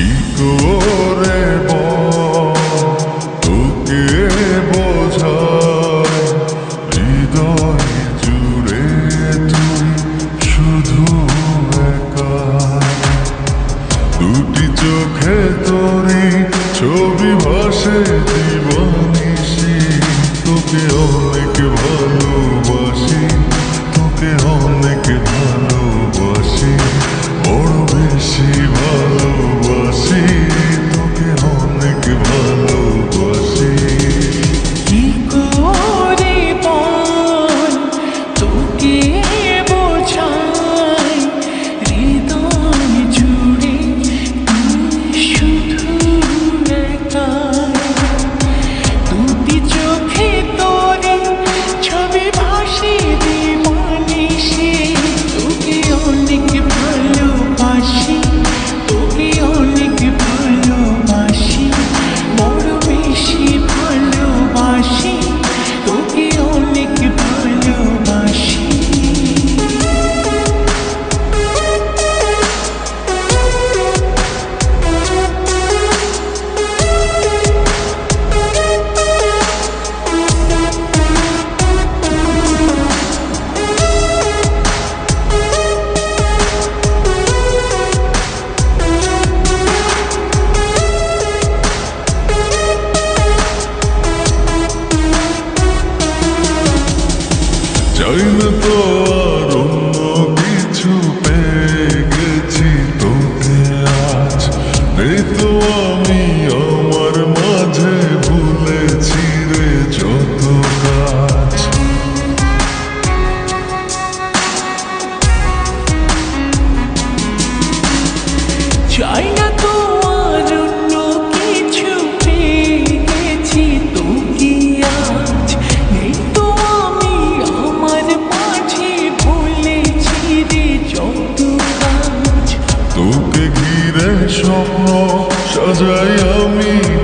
কি করে তোকে বোঝায় হৃদয় চাই তো আর অন্য কিছু পেয়ে গেছি তোকে তো আমি আমার মাঝে ভুলেছি রে যত কাজ চাই Israel me.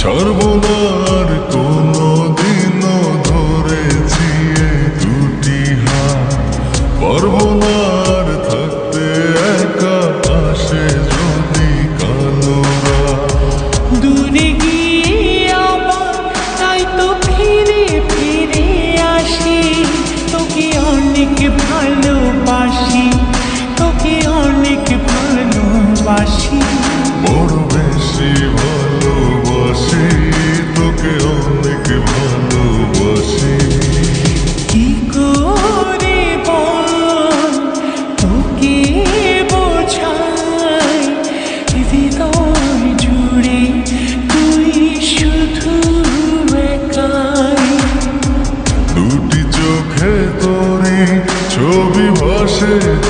ছাড়ব না আর কোনো দিনও ধরেছি দুটি হাত। পারব 是。